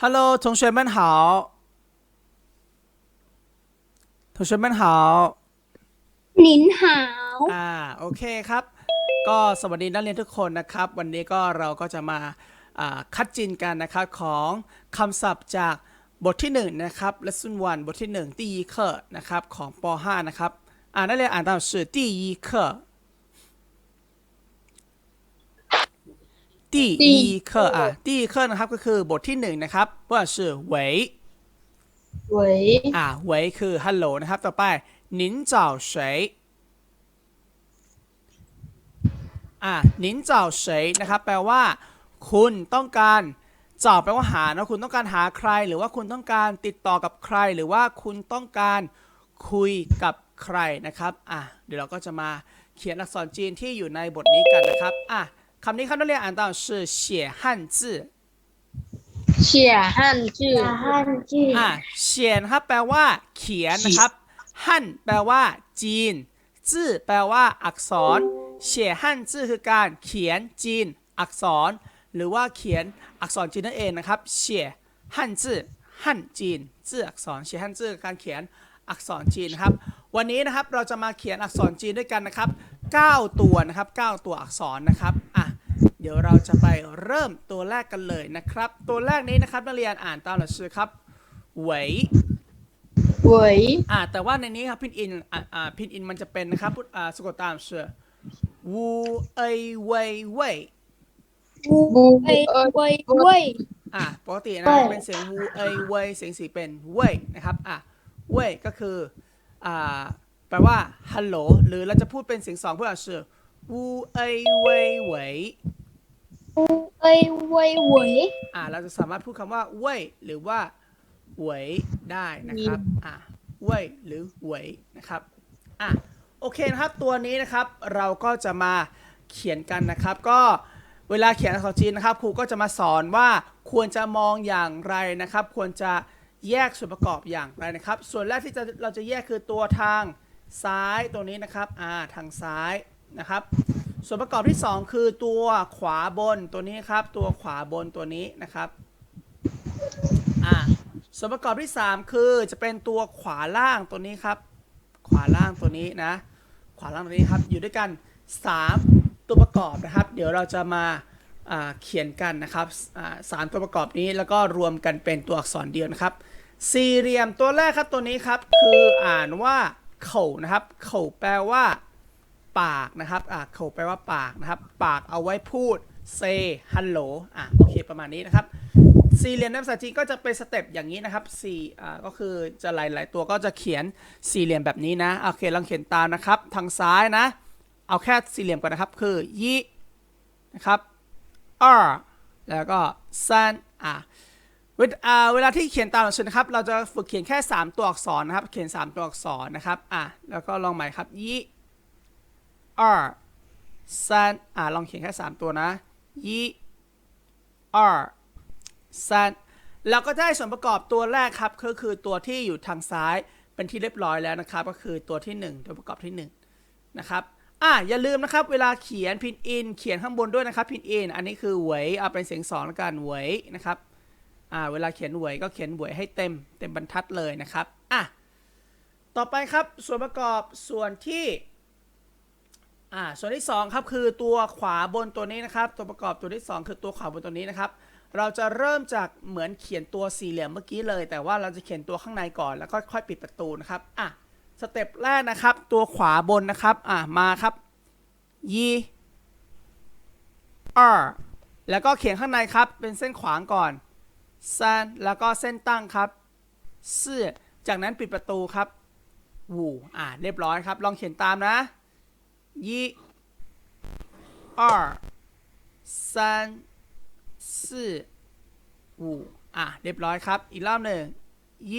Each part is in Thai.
Hello，同学们好。同学们好。您好 อ่าโอเคครับ ก็สวัสดีนักเรียนทุกคนนะครับ วันนี้ก็เราก็จะมาอ่าคัดจินกันนะครับของคำศัพท์จากบทที่1นะครับ lesson 1บทที่1第一课นะครับของป .5 นะครับอ่านักเรียนอ่านตาม是第一课第一 ตี้อีเคอร์อะตี้อีนะครับก็คือบทที่หนึ่งนะครับว่าชื่อเหวยเหวยอะเหวยคือ hello นะครับ ต่อไปนินเจ้าเฉยอะนินจ้าเฉยนะครับ แปลว่า คุณต้องการเจ้าแปลว่าหานะคุณต้องการหาใคร หรือว่าคุณต้องการติดต่อกับใคร หรือว่าคุณต้องการคุยกับใครนะครับ อะ เดี๋ยวเราก็จะมาเขียนอักษรจีนที่อยู่ในบทนี้กันนะครับ อะ คำนี้ครับนักเรียนอ่านตาม是写汉字 写汉字汉字 อ่ะเขียนครับแปลว่า เขียนนะครับฮั่นแปลว่า จีนจื้อแปลว่า อักษรเฉียฮั่นจื้อคือการเขียนจีน อักษร หรือว่าเขียนอักษรจีนนั่นเองนะครับเฉียฮั่นจื้อฮั่นจีนจื้ออักษรเฉียฮั่นจื้อคือการเขียนอักษรจีนนะครับ วันนี้นะครับเราจะมาเขียนอักษรจีนด้วยกันนะครับ 9 ตัวนะครับ 9 ตัวอักษรนะครับอ่ะ เดี๋ยวเราจะไปเริ่มตัวแรกกันเลยนะครับ ตัวแรกนี้นะครับนักเรียนอ่านตามหลักสูตรครับหวยหวยอ่าแต่ว่าในนี้ครับพินอินอ่าอ่พินอินมันจะเป็นนะครับอ่าสะกดตามเสือวูเอยเวยเวยบูเอ้เว้ยเว้ย อ่าปกตินะเป็นเสียงวูเอยเวยเสียงสีเป็นเวยนะครับอ่าเวยก็คืออ่าแปลว่าฮัลโหลหรือเราจะพูดเป็นเสียงสองเพื่อเสือวูเอยเวยเวย เว่ยเว้ยเวยอ่าเราจะสามารถพูดคำว่าเว้ยหรือว่าเหวยได้นะครับ อ่าเว้ยหรือเหวยนะครับ อ่าโอเคนะครับตัวนี้นะครับเราก็จะมาเขียนกันนะครับ ก็เวลาเขียนอักษรจีนนะครับ ครูก็จะมาสอนว่าควรจะมองอย่างไรนะครับ ควรจะแยกส่วนประกอบอย่างไรนะครับ ส่วนแรกที่จะเราจะแยกคือตัวทางซ้ายตัวนี้นะครับ อ่าทางซ้ายนะครับ ส่วนประกอบที่ 2 คือตัวขวาบนตัวนี้ครับ ตัวขวาบนตัวนี้นะครับอ่าส่วนประกอบที่ 3 คือจะเป็นตัวขวาล่างตัวนี้ครับ ขวาล่างตัวนี้นะ ขวาล่างตัวนี้ครับอยู่ด้วยกัน 3 ตัวประกอบนะครับ เดี๋ยวเราจะมาอ่าเขียนกันนะครับอ่าสามตัวประกอบนี้แล้วก็รวมกันเป็นตัวอักษรเดียวนะครับ สี่เหลี่ยมตัวแรกครับตัวนี้ครับ คืออ่านว่าเข่านะครับ เข่าแปลว่า ปากนะครับอะเขาแปลว่าปากนะครับ ปากเอาไว้พูด say hello อะโอเคประมาณนี้นะครับสี่เหลี่ยมในภาษาจีนก็จะเป็นสเต็ปอย่างนี้นะครับสี่อ่าก็คือจะหลาย ๆ ตัวก็จะเขียนสี่เหลี่ยมแบบนี้นะโอเคลองเขียนตามนะครับ ทางซ้ายนะ เอาแค่สี่เหลี่ยมก่อนนะครับคือยี่นะครับ二แล้วก็ซันอะเวลาเวลาที่เขียนตามหนังสือนะครับ เราจะฝึกเขียนแค่ 3 ตัวอักษรนะครับ เขียน 3 ตัวอักษรนะครับ อะ แล้วก็ลองใหม่ครับยี่ 二三อ่าลองเขียนแค่ 3 ตัวนะ一二三แล้วก็ได้ส่วนประกอบตัวแรกครับก็คือตัวที่อยู่ทางซ้ายเป็นที่เรียบร้อยแล้วนะครับ ก็คือตัวที่ 1 ตัวประกอบที่1นะครับอ่าอย่าลืมนะครับ เวลาเขียนพินอิน เขียนข้างบนด้วยนะครับพินอิน อันนี้คือเหวยเอาเป็นเสียงสองแล้วกันเหวยนะครับอ่าเวลาเขียนเหวยก็เขียนเหวยให้เต็มเต็มบรรทัดเลยนะครับอ่ะต่อไปครับส่วนประกอบส่วนที่ อ่าส่วนที่2ครับคือตัวขวาบนตัวนี้นะครับ ตัวประกอบตัวที่ 2 คือตัวขวาบนตัวนี้นะครับ เราจะเริ่มจากเหมือนเขียนตัวสี่เหลี่ยมเมื่อกี้เลย แต่ว่าเราจะเขียนตัวข้างในก่อนแล้วก็ค่อยปิดประตูนะครับอะสเต็ปแรกนะครับ ตัวขวาบนนะครับอะมาครับยีอแล้วก็เขียนข้างในครับเป็นเส้นขวางก่อนซันแล้วก็เส้นตั้งครับซื่อจากนั้นปิดประตูครับวูอะเรียบร้อยครับ ลองเขียนตามนะ 一、二、三、四、五อ่ะ เรียบร้อยครับ อีกรอบหนึ่ง一、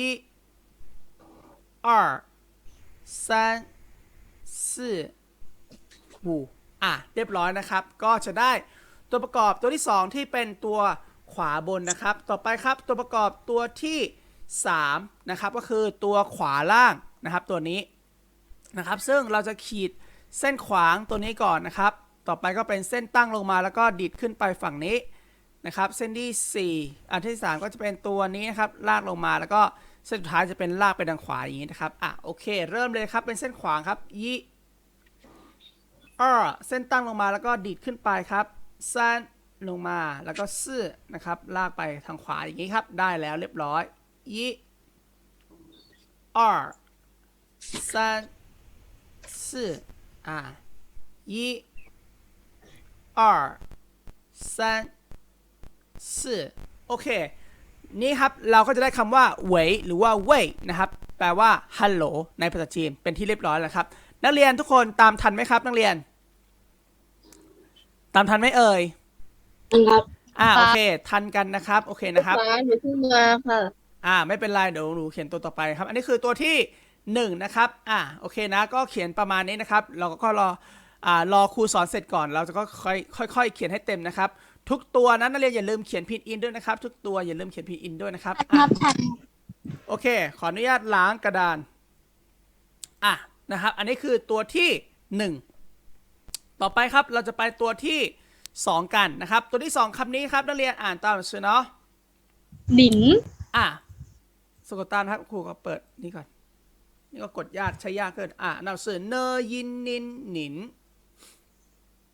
二、三、四、五อ่ะ เรียบร้อยนะครับ ก็จะได้ตัวประกอบตัวที่ 2 ที่เป็นตัวขวาบนนะครับ ต่อไปครับตัวประกอบตัวที่ 3 นะครับ ก็คือตัวขวาล่างนะครับตัวนี้ นะครับซึ่งเราจะขีด เส้นขวางตัวนี้ก่อนนะครับ ต่อไปก็เป็นเส้นตั้งลงมาแล้วก็ดีดขึ้นไปฝั่งนี้นะครับ เส้นที่ 4 อันที่ 3 ก็จะเป็นตัวนี้นะครับ ลากลงมาแล้วก็เส้นสุดท้ายจะเป็นลากไปทางขวาอย่างนี้นะครับ อะโอเค เริ่มเลยครับเป็นเส้นขวางครับยี่อ้อเส้นตั้งลงมาแล้วก็ดีดขึ้นไปครับซันลงมาแล้วก็ซื่อนะครับ ลากไปทางขวาอย่างนี้ครับ ได้แล้วเรียบร้อยยี่อ้อซันซื่อ อะยี่อ้อ三四โอเคนี่ครับ เราก็จะได้คำว่าเวยหรือว่าเว่ยนะครับ แปลว่าฮัลโหลในภาษาจีนเป็นที่เรียบร้อยแล้วครับ นักเรียนทุกคนตามทันไหมครับ นักเรียน ตามทันไหมเอ่ยครับอ่าโอเค ทันกันนะครับ โอเคนะครับมาหนูเพิ่งมาค่ะ อ่า ไม่เป็นไรเดี๋ยวหนูเขียนตัวต่อไปครับ อันนี้คือตัวที่ หนึ่งนะครับอ่าโอเคนะก็เขียนประมาณนี้นะครับ เราก็รออ่ารอครูสอนเสร็จก่อน เราจะก็ค่อยค่อยๆเขียนให้เต็มนะครับ ทุกตัวนั้นนักเรียนอย่าลืมเขียนพินอินด้วยนะครับ ทุกตัวอย่าลืมเขียนพินอินด้วยนะครับอะโอเค ขออนุญาตล้างกระดานอะนะครับ อันนี้คือตัวที่ 1 ต่อไปครับเราจะไปตัวที่ 2 กันนะครับ ตัวที่ 2คำนี้ครับนักเรียนอ่านตามหนังสือเนาะหลินอะสะกดตามนะครับครูก็เปิดนี่ก่อน นี่ก็กดยากใช้ยากเกินอะหนังสือเนยินนินหนิน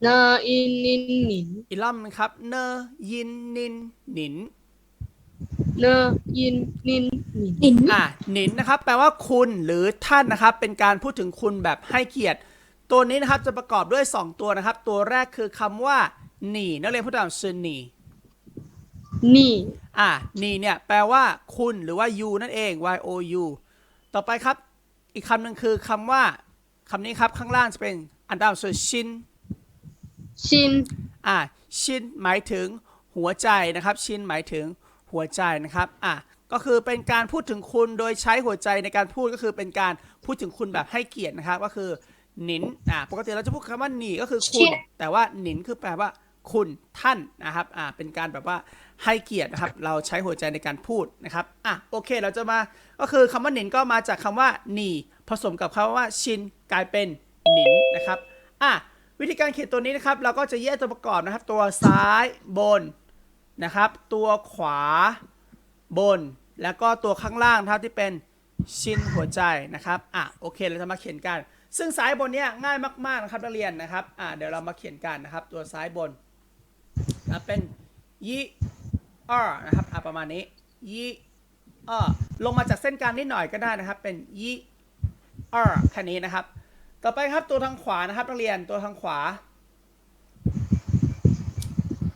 นาอินนินหนินอีกรอบนึงครับ เนยินนินหนินเนยินนินหนินหินอะหนินนะครับ แปลว่าคุณหรือท่านนะครับ เป็นการพูดถึงคุณแบบให้เกียรติ ตัวนี้นะครับจะประกอบด้วย 2 ตัวนะครับ ตัวแรกคือคำว่าหนีนักเรียนพูดตามชื่อหนีนี่อะหนีเนี่ยแปลว่าคุณหรือว่า you นั่นเอง y o u ต่อไปครับ อีกคำหนึ่งคือคำว่าคำนี้ครับข้างล่างจะเป็นอันตามชื่อชินชินอะชินหมายถึงหัวใจนะครับ ชินหมายถึงหัวใจนะครับอะก็คือเป็นการพูดถึงคุณโดยใช้หัวใจในการพูดก็คือเป็นการพูดถึงคุณแบบให้เกียรตินะครับ ก็คือหนินอะปกติเราจะพูดคำว่าหนีก็คือคุณ แต่ว่าหนินคือแปลว่า คุณท่านนะครับอะเป็นการแบบว่าให้เกียรตินะครับ เราใช้หัวใจในการพูดนะครับอะโอเคเราจะมาก็คือคำว่าหนินก็มาจากคำว่าหนีผสมกับคำว่าชินกลายเป็นหนินนะครับอะวิธีการเขียนตัวนี้นะครับ เราก็จะแยกตัวประกอบนะครับ ตัวซ้ายบนนะครับ ตัวขวาบน แล้วก็ตัวข้างล่างนะครับที่เป็นชิ้นหัวใจนะครับอะโอเคเราจะมาเขียนกัน ซึ่งซ้ายบนเนี่ยง่ายมากๆนะครับนักเรียนนะครับอะเดี๋ยวเรามาเขียนกันนะครับ ตัวซ้ายบน นะเป็นยีอนะครับอะประมาณนี้ยีอลงมาจากเส้นกลางนิดหน่อยก็ได้นะครับ เป็นยีอแค่นี้นะครับ ต่อไปครับตัวทางขวานะครับนักเรียนตัวทางขวา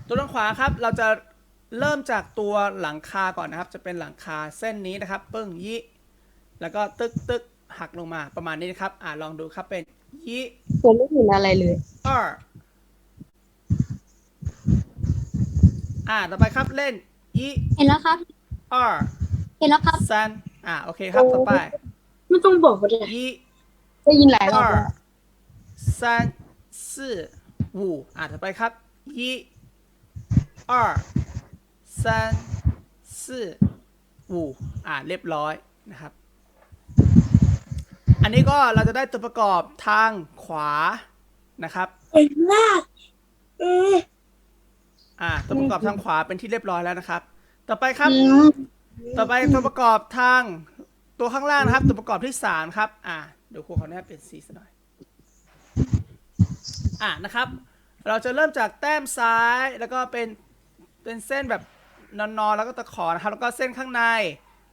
ตัวทางขวาครับเราจะเริ่มจากตัวหลังคาก่อนนะครับ จะเป็นหลังคาเส้นนี้นะครับ ปึ้งยิแล้วก็ตึกตึกหักลงมาประมาณนี้นะครับ อ่าลองดูครับเป็นยิผมไม่เห็นอะไรเลยออ่ อ่า ต่อไปครับเล่นอีเห็นแล้วครับ r เห็นแล้วครับซันอ่าโอเคครับต่อไป ไม่ต้องบอกก็ได้ e ได้ยินหลายรอบ r แล้ว san สี่五อ่าต่อไปครับ e r san สี่五อ่าเรียบร้อยนะครับ อันนี้ก็เราจะได้ตัวประกอบทางขวานะครับ เห็นมากเออะตัวประกอบทางขวาเป็นที่เรียบร้อยแล้วนะครับ ต่อไปครับอืมต่อไปตัวประกอบทางตัวข้างล่างนะครับ ตัวประกอบที่สามครับ อ่าเดี๋ยวครูขออนุญาตเปลี่ยนสีสักหน่อย อ่านะครับ เราจะเริ่มจากแต้มซ้ายแล้วก็เป็นเป็นเส้นแบบนอนๆแล้วก็ตะขอนะครับ แล้วก็เส้นข้างใน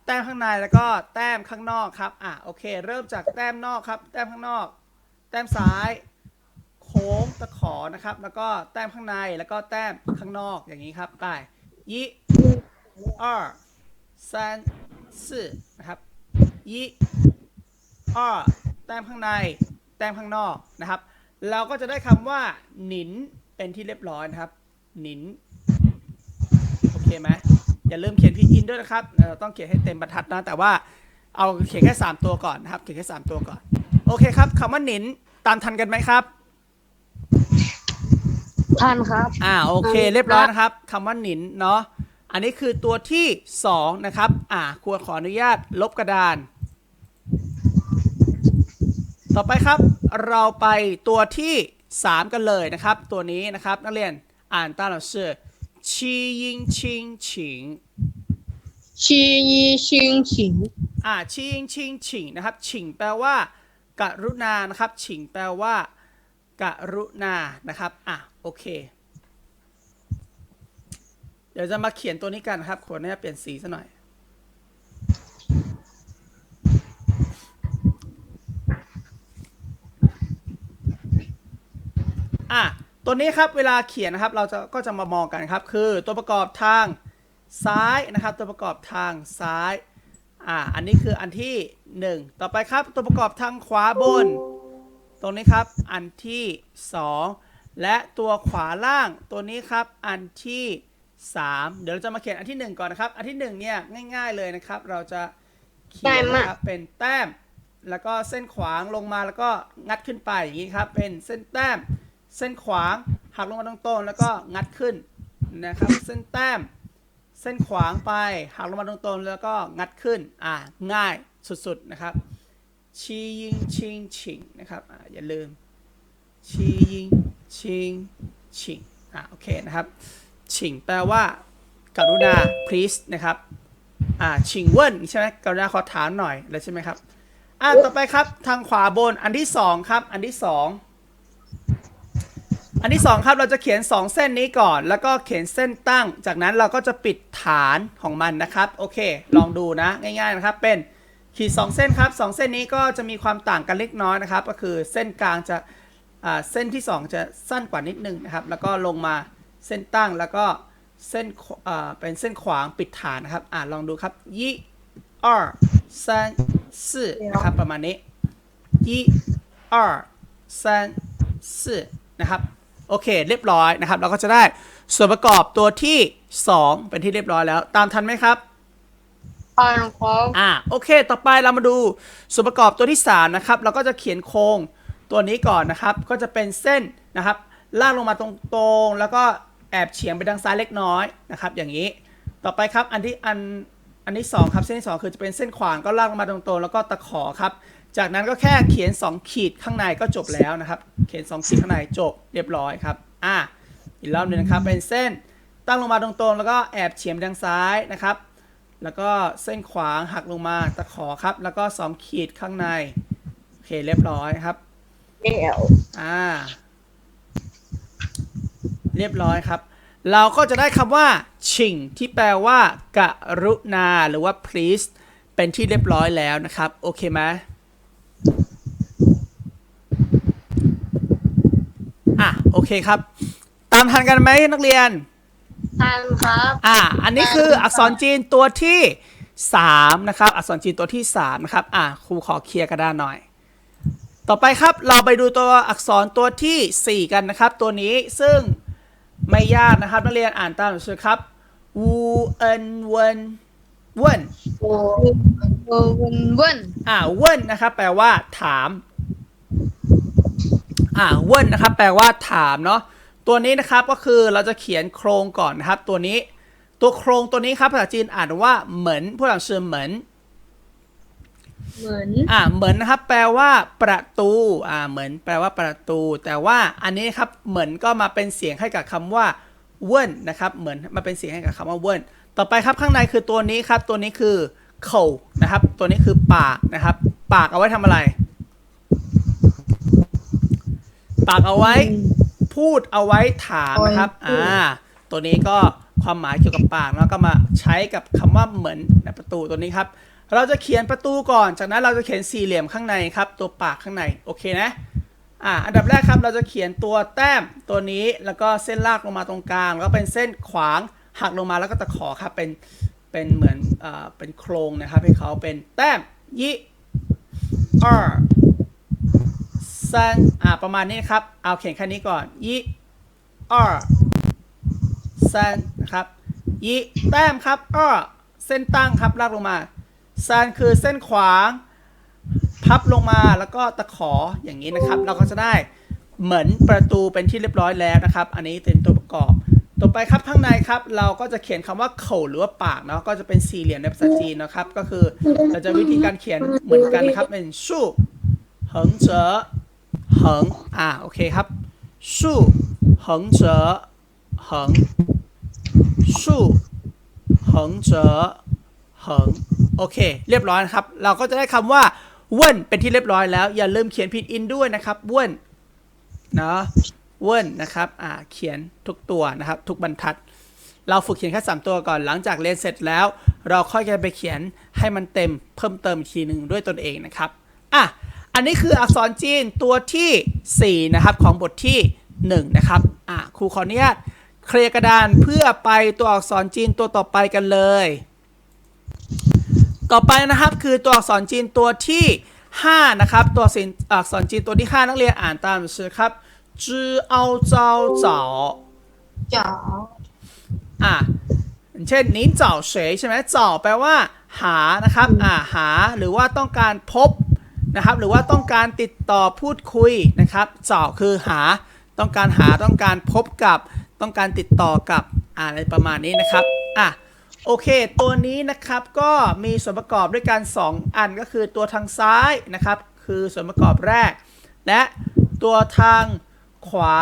แต้มข้างในแล้วก็แต้มข้างนอกครับ อ่าโอเค เริ่มจากแต้มนอกครับ แต้มข้างนอก แต้มซ้าย โค้งตะขอนะครับ แล้วก็แต้มข้างในแล้วก็แต้มข้างนอกอย่างนี้ครับไปยี่二三四นะครับยี่อ้อแต้มข้างใน แต้มข้างนอกนะครับ เราก็จะได้คำว่า หนินเป็นที่เรียบร้อยนะครับ หนิน โอเคไหมอย่าลืมเขียนพีอินด้วยนะครับเอ่อต้องเขียนให้เต็มบรรทัดนะ แต่ว่าเอาเขียนแค่ 3 ตัวก่อนนะครับ เขียนแค่ 3 ตัวก่อน โอเคครับคำว่าหนินตามทันกันไหมครับ ท่านครับ อ่าโอเค เรียบร้อยนะครับคำว่าหนินเนาะอันนี้คือตัวที่2นะครับ อ่าควรขออนุญาตลบกระดาน ต่อไปครับ เราไปตัวที่3กันเลยนะครับ ตัวนี้นะครับ นักเรียนอ่านตามหนังสือชียิงชิงฉิงชียีชิงฉิงอ่าชิงชิงฉิงนะครับฉิงแปลว่า กรุณานะครับฉิงแปลว่า กรุณานะครับ อะ โอเค เดี๋ยวจะมาเขียนตัวนี้กันครับขออนุญาตเปลี่ยนสีซะหน่อย อะ ตัวนี้ครับเวลาเขียนนะครับ เราจะก็จะมามองกันครับ คือตัวประกอบทางซ้ายนะครับ ตัวประกอบทางซ้าย อ่าอันนี้คืออันที่ 1 ต่อไปครับ ตัวประกอบทางขวาบน ตรงนี้ครับอันที่ 2 และตัวขวาล่างตัวนี้ครับอันที่ 3 เดี๋ยวเราจะมาเขียนอันที่ 1 ก่อนนะครับ อันที่1เนี่ยง่าย ๆเลยนะครับ เราจะเขียนนะครับเป็นแต้ม แล้วก็เส้นขวางลงมาแล้วก็งัดขึ้นไปอย่างนี้ครับ เป็นเส้นแต้ม เส้นขวางหักลงมาตรงๆแล้วก็งัดขึ้นนะครับ เส้นแต้ม เส้นขวางไปหักลงมาตรงๆแล้วก็งัดขึ้นอ่าง่ายสุดๆนะครับ ชียิงชิงฉิงนะครับออย่าลืมชียิงชิงฉิงอ่าโอเคนะครับฉิงแปลว่ากรุณา please นะครับอ่าชิงเวินใช่ไหมกรุณาขอถามหน่อยแล้วใช่ไหมครับอ่าต่อไปครับทางขวาบนอันที่สองครับ อันที่สองอันที่สองครับเราจะเขียนสองเส้นนี้ก่อน แล้วก็เขียนเส้นตั้ง จากนั้นเราก็จะปิดฐานของมันนะครับ โอเค ลองดูนะ ง่ายๆนะครับเป็น ขีด 2 เส้นครับ 2 เส้นนี้ก็จะมีความต่างกันเล็กน้อยนะครับ ก็คือเส้นกลางจะอ่าเส้นที่ 2 จะสั้นกว่านิดนึงนะครับ แล้วก็ลงมาเส้นตั้งแล้วก็เส้นขวอ่าเป็นเส้นขวางปิดฐานนะครับ อ่าลองดูครับยี่二三四นะครับประมาณนี้ยี่二三四นะครับโอเคเรียบร้อยนะครับ เราก็จะได้ส่วนประกอบตัวที่ 2 เป็นที่เรียบร้อยแล้ว ตามทันไหมครับ อ่านครับอ่าโอเค ต่อไปเรามาดูส่วนประกอบตัวที่3นะครับเราก็จะเขียนโครงตัวนี้ก่อนนะครับ ก็จะเป็นเส้นนะครับ ลากลงมาตรงๆ แล้วก็แอบเฉียงไปทางซ้ายเล็กน้อยนะครับ อย่างนี้ ต่อไปครับอันที่อันอันที่สองครับเส้นที่สองคือจะเป็นเส้นขวางก็ลากลงมาตรงๆ แล้วก็ตะขอครับ จากนั้นก็แค่เขียน 2 ขีดข้างในก็จบแล้วนะครับ เขียน 2 ขีดข้างในจบเรียบร้อยครับอ่าอีกรอบหนึ่งนะครับเป็นเส้นตั้งลงมาตรงๆ แล้วก็แอบเฉียงไปทางซ้ายนะครับ แล้วก็เส้นขวางหักลงมาตะขอครับ แล้วก็2ขีดข้างใน โอเคเรียบร้อยครับเดี๋ยวอ่า เรียบร้อยครับ เราก็จะได้คำว่า ชิง ที่แปลว่า กรุณา หรือว่า please เป็นที่เรียบร้อยแล้วนะครับ โอเคไหมอะ โอเคครับ ตามทันกันไหมนักเรียน ทานครับอ่า อันนี้คืออักษรจีนตัวที่3นะครับ อักษรจีนตัวที่3นะครับ อ่าครูขอเคลียร์กระดานหน่อย ต่อไปครับ เราไปดูตัวอักษรตัวทีสี่4กันนะครับ ตัวนี้ซึ่งไม่ยากนะครับนักเรียนอ่านตามหนังสือครับวูเอินเวนเวนโอ้เวินเวินอ่าเวนนะครับ แปลว่าถาม อ่าเวนนะครับ แปลว่าถามเนาะ ตัวนี้นะครับก็คือเราจะเขียนโครงก่อนนะครับ ตัวนี้ตัวโครงตัวนี้ครับภาษาจีนอ่านว่าเหมือนผู้หลังชื่อเหมือนเหมือนอ่าเหมือนนะครับแปลว่าประตูอ่าเหมือนแปลว่าประตู แต่ว่าอันนี้ครับเหมือนก็มาเป็นเสียงให้กับคำว่าเวินนะครับเหมือนมาเป็นเสียงให้กับคำว่าเวินต่อไปครับข้างในคือตัวนี้ครับ ตัวนี้คือเข่านะครับ ตัวนี้คือปากนะครับ ปากเอาไว้ทำอะไร ปากเอาไว้ พูดเอาไว้ถามนะครับอ่าตัวนี้ก็ความหมายเกี่ยวกับปากแล้วก็มาใช้กับคำว่าเหมือนในประตูตัวนี้ครับ เราจะเขียนประตูก่อน จากนั้นเราจะเขียนสี่เหลี่ยมข้างในครับ ตัวปากข้างในโอเคนะอ่าอันดับแรกครับเราจะเขียนตัวแต้มตัวนี้แล้วก็เส้นลากลงมาตรงกลางแล้วก็เป็นเส้นขวางหักลงมาแล้วก็ตะขอครับเป็นเป็นเหมือนอ่าเป็นโครงนะครับให้เขาเป็นแต้มยี่ ซันอ่าประมาณนี้ครับ เอาเขียนแค่นี้ก่อนยี่อ้อซันนะครับยี่แต้มครับอ้อเส้นตั้งครับลากลงมาซันคือเส้นขวางพับลงมาแล้วก็ตะขออย่างนี้นะครับ เราก็จะได้เหมือนประตูเป็นที่เรียบร้อยแล้วนะครับ อันนี้เป็นตัวประกอบ ต่อไปครับข้างในครับ เราก็จะเขียนคำว่าเข่าหรือว่าปากเนาะก็จะเป็นสี่เหลี่ยมในภาษาจีนนะครับ ก็คือเราจะวิธีการเขียนเหมือนกันครับเป็นชู่เหิงเจ๋อ 横อ่าโอเคครับสู้เหิงเจ๋อเหิงสู้เหิงเจ๋อเหิงโอเค เรียบร้อยนะครับ เราก็จะได้คำว่าว้นเป็นที่เรียบร้อยแล้ว อย่าลืมเขียนผิดอินด้วยนะครับว้นเนาะว้นนะครับอ่าเขียนทุกตัวนะครับ ทุกบรรทัด เราฝึกเขียนแค่สามตัวก่อนหลังจากเรียนเสร็จแล้ว เราค่อยจะไปเขียนให้มันเต็มเพิ่มเติมอีกทีหนึ่งด้วยตนเองนะครับ อะอันนี้คืออักษรจีนตัวทีสี่4 นะครับ ของบทที่หนึ่งนะครับอะครูขออนุญาตเคลียร์กระดานเพื่อไปตัวอักษรจีนตัวต่อไปกันเลย ต่อไปนะครับคือตัวอักษรจีนตัวที่ 5 นะครับ ตัวสินอักษรจีนตัวที่ 5 นักเรียนอ่านตามชื่อครับจื้อเอาเจ้าเจ้าจ๋าอะอย่างเช่นนี้เจ้าเฉยใช่ไหมเจ้าแปลว่า หานะครับอ่าหาหรือว่าต้องการพบ นะครับ หรือว่าต้องการติดต่อพูดคุยนะครับเจ้าคือหาต้องการหาต้องการพบกับต้องการติดต่อกับอะอะไรประมาณนี้นะครับอะโอเค ตัวนี้นะครับก็มีส่วนประกอบด้วยกัน 2 อันก็คือตัวทางซ้ายนะครับ คือส่วนประกอบแรก และตัวทางขวา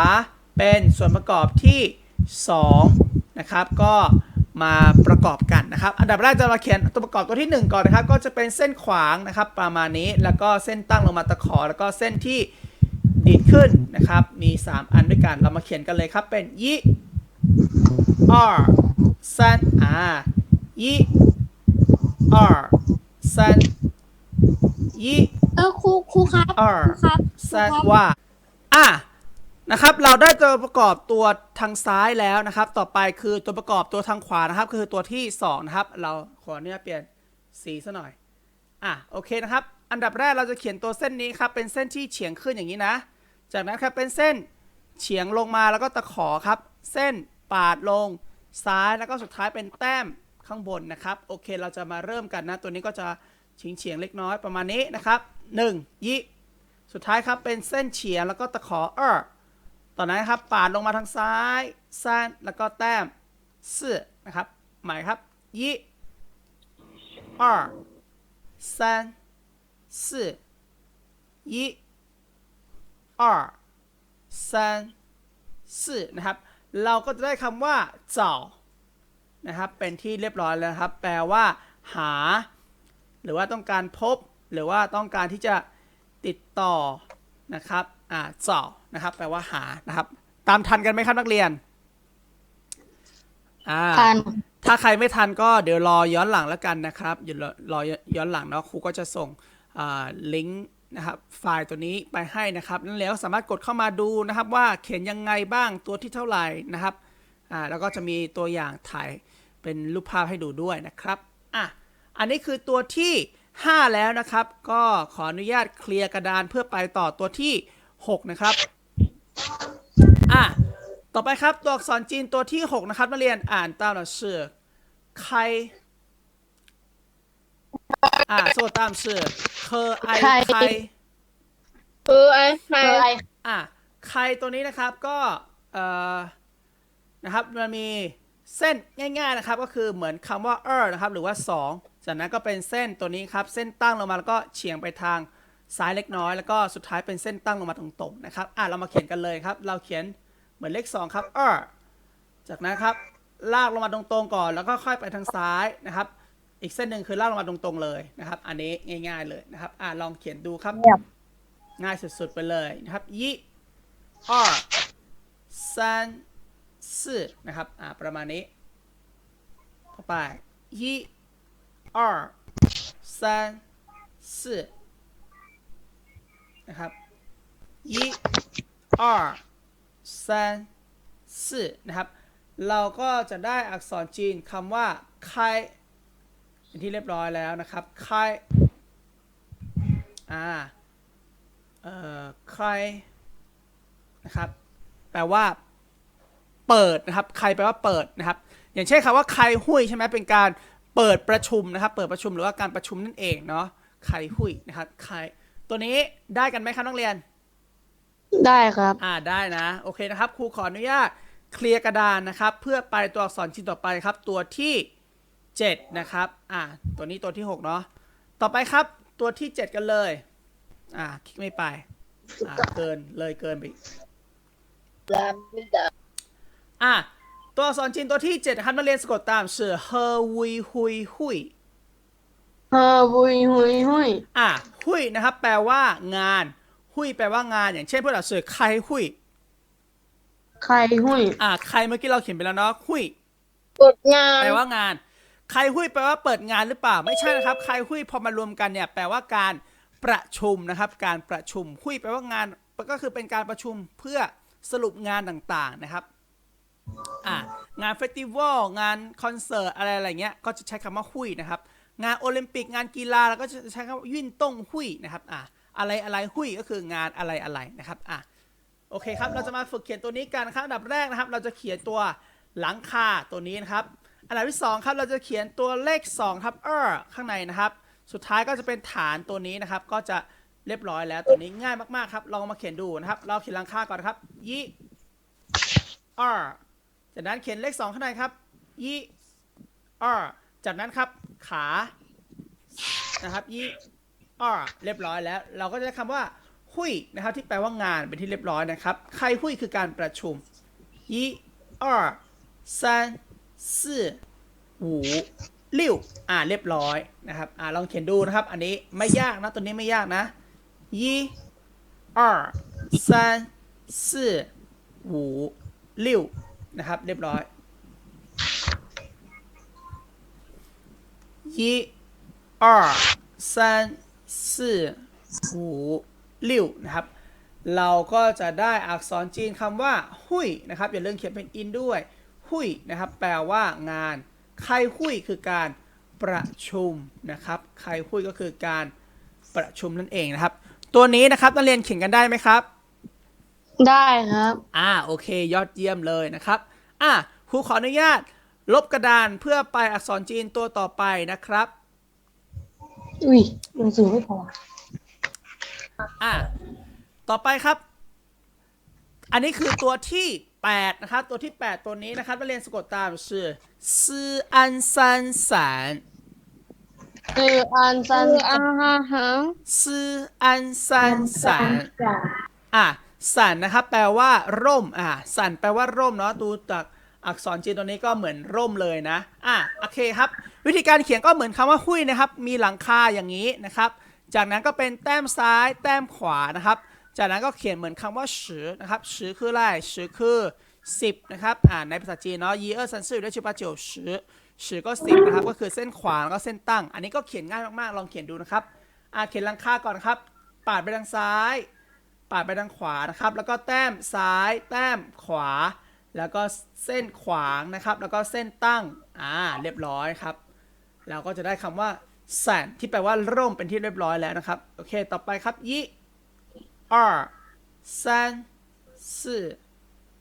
เป็นส่วนประกอบที่ 2 นะครับ ก็ มาประกอบกันนะครับ อันดับแรกจะมาเขียนตัวประกอบตัวที่ 1 ก่อนนะครับ ก็จะเป็นเส้นขวางนะครับ ประมาณนี้แล้วก็เส้นตั้งลงมาตะขอ แล้วก็เส้นที่ดีดขึ้นนะครับ มี 3 อันด้วยกัน เรามาเขียนกันเลยครับเป็นยิอาร์ซันอายิอาร์ซันยิเออครูครูครับอาร์ซันว่าอะ นะครับเราได้ตัวประกอบตัวทางซ้ายแล้วนะครับ ต่อไปคือตัวประกอบตัวทางขวานะครับ คือตัวที่สองนะครับเราขอเนี่ยเปลี่ยนสีซะหน่อยอะโอเคนะครับ อันดับแรกเราจะเขียนตัวเส้นนี้ครับเป็นเส้นที่เฉียงขึ้นอย่างนี้นะ จากนั้นครับเป็นเส้นเฉียงลงมาแล้วก็ตะขอครับ เส้นปาดลงซ้ายแล้วก็สุดท้ายเป็นแต้มข้างบนนะครับ โอเคเราจะมาเริ่มกันนะ ตัวนี้ก็จะเฉียงเฉียงเล็กน้อยประมาณนี้นะครับหนึ่งยิสุดท้ายครับเป็นเส้นเฉียงแล้วก็ตะขอเออ ต่อนั้นครับปาดลงมาทางซ้ายสั้นแล้วก็แต้มสี่นะครับหมายครับยิ二三四一二三สี่นะครับ เราก็จะได้คำว่าเจ้านะครับ เป็นที่เรียบร้อยแล้วนะครับ แปลว่า หา หรือว่าต้องการพบ หรือว่าต้องการที่จะติดต่อนะครับ อ่าเจ้า นะครับ แปลว่าหานะครับ ตามทันกันไหมครับนักเรียนอ่าทันถ้าใครไม่ทันก็เดี๋ยวรอย้อนหลังแล้วกันนะครับอย่ารอรอย้อนหลังเนาะครูก็จะส่งลิงก์นะครับไฟล์ตัวนี้ไปให้นะครับนั่นแล้วสามารถกดเข้ามาดูนะครับ ว่าเขียนยังไงบ้างตัวที่เท่าไหร่นะครับอ่าแล้วก็จะมีตัวอย่างถ่ายเป็นรูปภาพให้ดูด้วยนะครับอะอันนี้คือตัวที่ 5 แล้วนะครับ ก็ขออนุญาตเคลียร์กระดานเพื่อไปต่อตัวที่ 6 นะครับอะ ต่อไปครับ ตัวอักษรจีนตัวที่ 6 นะครับนักเรียนอ่านตามหลักชื่อใครอ่าโซตามชื่อเคอไอใครใครเออไอ้ใครอะใครตัวนี้นะครับก็เอ่อนะครับมันมีเส้นง่าย ๆนะครับ ก็คือเหมือนคำว่า er นะครับ หรือว่า 2 จากนั้นก็เป็นเส้นตัวนี้ครับ เส้นตั้งลงมาแล้วก็เฉียงไปทางซ้ายเล็กน้อย แล้วก็สุดท้ายเป็นเส้นตั้งลงมาตรงๆนะครับอะเรามาเขียนกันเลยครับ เราเขียน เหมือนเลขสองครับเออจากนั้นครับลากลงมาตรงๆก่อน แล้วก็ค่อยไปทางซ้ายนะครับ อีกเส้นหนึ่งคือลากลงมาตรงๆเลยนะครับ อันนี้ง่าย ๆเลยนะครับ อ่าลองเขียนดูครับ ง่ายสุดๆไปเลยนะครับยี่อ้อซันซื่นะครับ อ่าประมาณนี้เข้าไปยี่อ้อซันซื่นะครับยี่อ้ 四นะครับ เราก็จะได้อักษรจีนคำว่าไคเป็นที่เรียบร้อยแล้วนะครับไคอ่าเอ่อใครนะครับ แปลว่า เปิดนะครับใครแปลว่าเปิดนะครับ อย่างเช่นคำว่าใครหุ้ยใช่ไหมเป็นการเปิดประชุมนะครับ เปิดประชุมหรือว่าการประชุมนั่นเองเนาะใครหุ้ยนะครับใครตัวนี้ได้กันไหมครับนักเรียน ได้ครับ อ่าได้นะ โอเคนะครับครูขออนุญาตเคลียร์กระดานนะครับ เพื่อไปตัวอักษรชิ้นต่อไปครับ ตัวที่ 7 นะครับ อ่า ตัวนี้ตัวที่ 6 เนาะต่อไปครับ ตัวที่ 7 กันเลย อ่าคลิกไม่ไป อ่าเกินเลยเกินไปอีกอะตัวอักษรจีนตัวที่7นะครับนักเรียนสะกดตามชื่อเฮวุยฮุยฮุย เฮอบุยหุยหุยอะฮุยนะครับ แปลว่างาน ฮุยแปลว่างานอย่างเช่นพวกเราชื่อใครฮุยใครหุยอะใครเมื่อกี้เราเขียนไปแล้วเนาะฮุยกดงานแปลว่างาน ใครหุ้ยแปลว่าเปิดงานหรือเปล่า ไม่ใช่นะครับ ใครหุ้ยพอมารวมกันเนี่ยแปลว่าการประชุมนะครับ การประชุมหุ้ยแปลว่างานก็คือเป็นการประชุมเพื่อสรุปงานต่างๆนะครับอ่างานเฟสติวัลงานคอนเสิร์ตอะไรอะไรเงี้ยก็จะใช้คำว่าหุ้ยนะครับ งานโอลิมปิกงานกีฬาแล้วก็จะใช้คำว่ายื่นต้งหุ้ยนะครับอ่า อะไรอะไรหุ้ยก็คืองานอะไรอะไรนะครับอะโอเคครับเราจะมาฝึกเขียนตัวนี้กันครับอันดับแรกนะครับ เราจะเขียนตัวหลังคาตัวนี้นะครับ อันดับที่สองครับเราจะเขียนตัวเลข2ครับเออข้างในนะครับ สุดท้ายก็จะเป็นฐานตัวนี้นะครับ ก็จะเรียบร้อยแล้วตัวนี้ง่ายมากๆครับลองมาเขียนดูนะครับ เราเขียนหลังคาก่อนครับยี่เออจากนั้นเขียนเลข2ข้างในครับยี่เออจากนั้นครับขานะครับยี่ อ่อเรียบร้อยแล้ว เราก็จะได้คำว่าหุยนะครับที่แปลว่างานเป็นที่เรียบร้อยนะครับ ใครหุยคือการประชุมยีอ่าสามสี่หูลิ้วอ่าเรียบร้อยนะครับอ่าลองเขียนดูนะครับ อันนี้ไม่ยากนะตัวนี้ไม่ยากนะยีอ่าสามสี่หูลิ้วนะครับเรียบร้อยยีอ่าสาม สี่หลิวนะครับ เราก็จะได้อักษรจีนคำว่า หุยนะครับอย่าลืมเขียนเป็นอินด้วย หุยนะครับ แปลว่างาน ใครหุยคือการประชุมนะครับใครหุยก็คือการประชุมนั่นเองนะครับ ตัวนี้นะครับนักเรียนเขียนกันได้ไหมครับ ได้ครับ อ่าโอเค ยอดเยี่ยมเลยนะครับ อ่าครูขออนุญาต ลบกระดานเพื่อไปอักษรจีนตัวต่อไปนะครับ อุ้ยหนังสือไม่พอ อะต่อไปครับ อันนี้คือตัวที่8นะครับ ตัวที่ 8 ตัวนี้นะครับนักเรียนสะกดตามชื่อซีอันซันสันคืออันซันอาฮาฮังซีอันซันสันอะสันนะครับ แปลว่า ร่ม อะสันแปลว่าร่มเนาะ ดูจาก อักษรจีนตัวนี้ก็เหมือนร่มเลยนะอะโอเคครับ วิธีการเขียนก็เหมือนคำว่าหุ้ยนะครับ มีหลังคาอย่างนี้นะครับ จากนั้นก็เป็นแต้มซ้ายแต้มขวานะครับ จากนั้นก็เขียนเหมือนคำว่าชือนะครับชือคืออะไรชือคือ 10 นะครับอ่าในภาษาจีนเนาะยีเออร์ซันซื่อด้ชื่อปาเจียวชือชือก็ 10 นะครับ ก็คือเส้นขวางแล้วก็เส้นตั้ง อันนี้ก็เขียนง่ายมากๆ ลองเขียนดูนะครับอ่าเขียนหลังคาก่อนครับ ปาดไปทางซ้าย ปาดไปทางขวานะครับ แล้วก็แต้มซ้าย แต้มขวา แล้วก็เส้นขวางนะครับ แล้วก็เส้นตั้ง อ่า เรียบร้อยครับ เราก็จะได้คำว่าแสนที่แปลว่าร่มเป็นที่เรียบร้อยแล้วนะครับ โอเค ต่อไปครับยี่二三四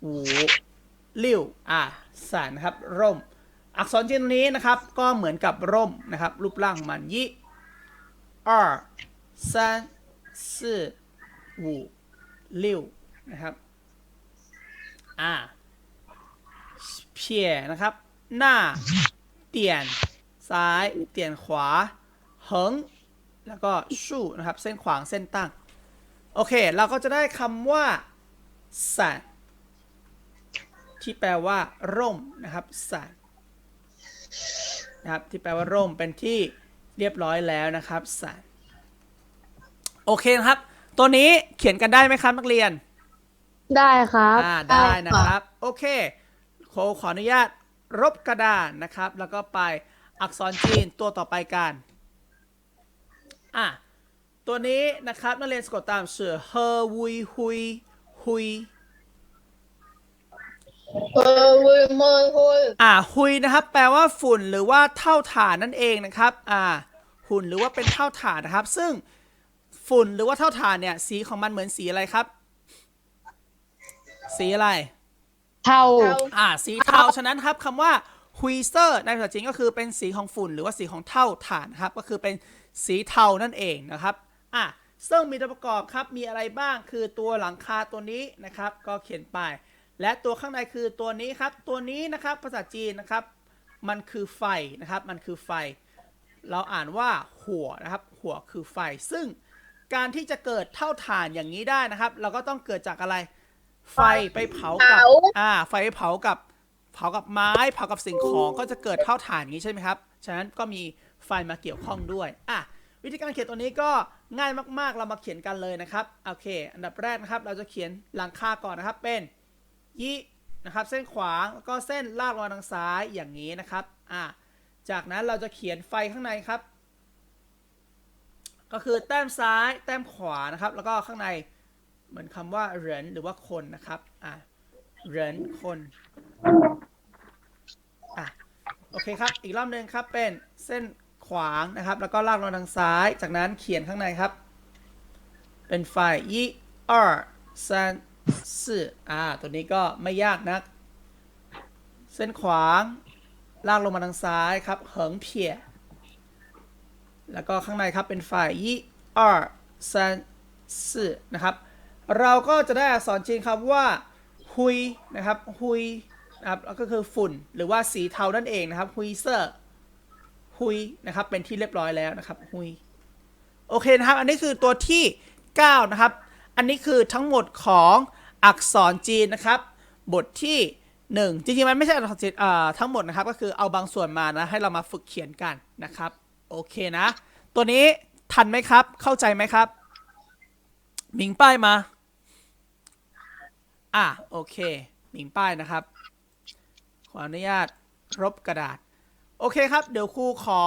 五六อ่าแสนนะครับ ร่ม อักษรจีนนี้นะครับ ก็เหมือนกับร่มนะครับ รูปร่างของมันยี่二三四五六นะครับ อ่า เพียนะครับ หน้า เตียน ซ้าย เตียนขวาเหิงแล้วก็ชู่นะครับ เส้นขวางเส้นตั้ง โอเค เราก็จะได้คำว่าสันที่แปลว่า ร่มนะครับสันนะครับ ที่แปลว่าร่มเป็นที่เรียบร้อยแล้วนะครับสันโอเคนะครับ ตัวนี้เขียนกันได้ไหมครับนักเรียน ได้ครับ อ่า ได้นะครับ โอเค ขอขออนุญาตรบกระดานนะครับ แล้วก็ไปอักษรจีนตัวต่อไปกันอะตัวนี้นะครับนักเรียนสะกดตามชื่อเฮวุยฮุยฮุยเออวุยมอยหุยอ่าฮุยนะครับ แปลว่าฝุ่นหรือว่าเท่าฐานนั่นเองนะครับอ่าหุ่นหรือว่าเป็นเท่าฐานนะครับ ซึ่งฝุ่นหรือว่าเท่าฐานเนี่ย สีของมันเหมือนสีอะไรครับ สีอะไร เทา อ่าสีเทาฉะนั้นครับคำว่าฮุยเซอร์ในภาษาจีนก็คือเป็นสีของฝุ่น หรือว่าสีของเท่าฐานครับก็คือเป็นสีเทานั่นเองนะครับอะซึ่งมีตัวประกอบครับมีอะไรบ้างคือตัวหลังคาตัวนี้นะครับ ก็เขียนไป และตัวข้างในคือตัวนี้ครับ ตัวนี้นะครับภาษาจีนนะครับ มันคือไฟนะครับ มันคือไฟ เราอ่านว่าหัวนะครับ หัวคือไฟ ซึ่งการที่จะเกิดเท่าฐานอย่างนี้ได้นะครับ เราก็ต้องเกิดจากอะไร ไฟไปเผากับเผาอ่า ไฟไปเผากับเผากับไม้เผากับสิ่งของก็จะเกิดเท่าฐานอย่างนี้ใช่ไหมครับ ฉะนั้นก็มีไฟมาเกี่ยวข้องด้วยอะวิธีการเขียนตัวนี้ก็ง่ายมากๆ เรามาเขียนกันเลยนะครับ โอเค อันดับแรกนะครับ เราจะเขียนหลังคาก่อนนะครับ เป็นยินะครับ เส้นขวางแล้วก็เส้นลากลงมาทางซ้ายอย่างนี้นะครับ อะจากนั้นเราจะเขียนไฟข้างในครับ ก็คือแต้มซ้าย แต้มขวานะครับ แล้วก็ข้างใน เหมือนคำว่าเหรินหรือว่าคนนะครับอ่ะเหรินคนอ่ะโอเคครับ อีกรอบหนึ่งครับเป็นเส้นขวางนะครับ แล้วก็ลากลงทางซ้าย จากนั้นเขียนข้างในครับ เป็นไฟ一二三四อ่าตัวนี้ก็ไม่ยากนัก เส้นขวางลากลงมาทางซ้ายครับเหิงเพีย แล้วก็ข้างในครับเป็นฝ่ายยี่二三四นะครับ เราก็จะได้อักษรจีนคำว่าฮุยนะครับฮุยนะครับแล้วก็คือฝุ่นหรือว่าสีเทานั่นเองนะครับฮุยเซอร์ฮุยนะครับเป็นที่เรียบร้อยแล้วนะครับฮุยโอเคนะครับ อันนี้คือตัวที่ 9 นะครับ อันนี้คือทั้งหมดของอักษรจีนนะครับ บทที่ 1 จริงๆมันไม่ใช่อักษรจีนอ่าทั้งหมดนะครับ ก็คือเอาบางส่วนมานะให้เรามาฝึกเขียนกันนะครับ โอเคนะ ตัวนี้ทันไหมครับ เข้าใจไหมครับ มิงป้ายมา อะโอเคหมิงป้ายนะครับ ขออนุญาตรบกระดาษ โอเคครับ เดี๋ยวครูขอ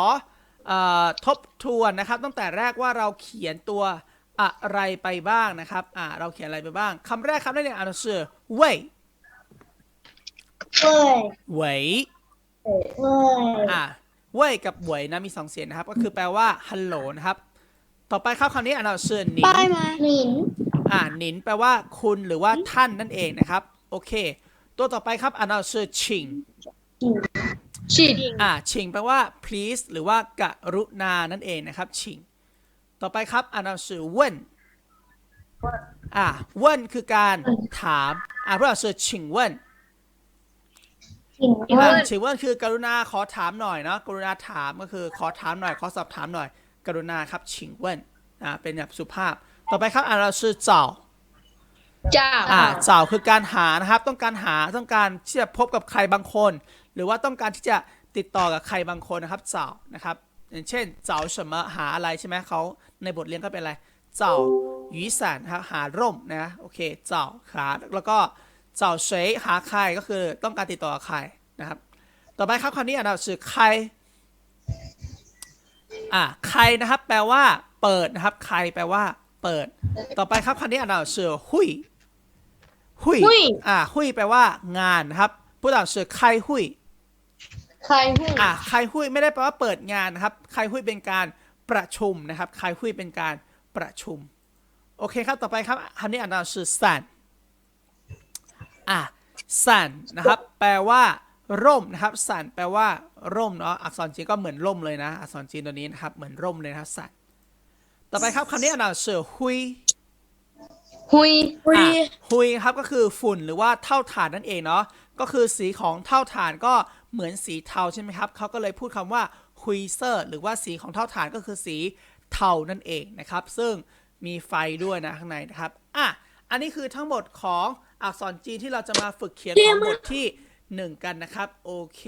เออทบทวนนะครับ ตั้งแต่แรกว่าเราเขียนตัวอะไรไปบ้างนะครับ อ่า เราเขียนอะไรไปบ้างคำแรกครับได้เนี่ยอ่านชื่อเว่ยเว้ยเว่ยเว้ยอะเว่ยกับเหวยนะมีสองเสียงนะครับ ก็คือแปลว่าฮัลโหลนะครับ ต่อไปครับคำนี้อ่านว่าเชิญหนินป้ายมาหนิน อ่าหนินแปลว่าคุณหรือว่าท่านนั่นเองนะครับ โอเค ตัวต่อไปครับอ่านว่าเชิญชิงฉีดอ่าชิงแปลว่า please หรือว่ากรุณานั่นเองนะครับ ชิง ต่อไปครับอ่านว่าเชิญเว่นอ่าเว่นคือการถามอ่าเพราะว่าเชิญชิงเว่นหินอ่าเว้ยชิงเว่นคือกรุณาขอถามหน่อยเนาะกรุณาถามก็คือขอถามหน่อย ขอสอบถามหน่อย กรุณาครับชิงเว่นอ่าเป็นแบบสุภาพ ต่อไปครับอ่านเราชื่อเจ้าเจ้าอ่าเจ้าคือการหานะครับ ต้องการหาต้องการที่จะพบกับใครบางคน หรือว่าต้องการที่จะติดต่อกับใครบางคนนะครับเจ้านะครับ อย่างเช่นเจ้า什么หาอะไรใช่ไหมเขาในบทเรียนก็เป็นอะไรเจ้าหยีสันครับหาร่มนะโอเคเจ้าหาแล้วก็เจ้าเฉยหาใครก็คือต้องการติดต่อกับใครนะครับ ต่อไปครับคำนี้อ่านว่าชื่อใครอ่าใครนะครับ แปลว่า เปิดนะครับ ใครแปลว่า เปิด ต่อไปครับคำนี้อ่านว่าชื่อหุยหุยหุ้ยอ่า หุยแปลว่างานนะครับพูดถึงชื่อใครหุยใครหุ้ยอ่าใครหุยไม่ได้แปลว่าเปิดงานนะครับใครหุยเป็นการประชุมนะครับใครหุยเป็นการประชุม โอเคครับ ต่อไปครับคำนี้อ่านว่าชื่อสันอ่าสันนะครับ แปลว่า ร่มนะครับสันแปลว่า ร่มเนาะ อักษรจีนก็เหมือนร่มเลยนะ อักษรจีนตัวนี้นะครับ เหมือนร่มเลยนะครับสัน ต่อไปครับคำนี้อ่านว่าชื่อหุยหุยปุรีอะฮุยครับก็คือฝุ่นหรือว่าเท่าฐานนั่นเองเนาะก็คือสีของเท่าฐานก็เหมือนสีเทาใช่ไหมครับเขาก็เลยพูดคำว่าฮุยเซอร์หรือว่าสีของเท่าฐานก็คือสีเทานั่นเองนะครับ ซึ่งมีไฟด้วยนะข้างในนะครับอะอันนี้คือทั้งหมดของอักษรจีนที่เราจะมาฝึกเขียนของบทที่หนึ่งกันนะครับ โอเค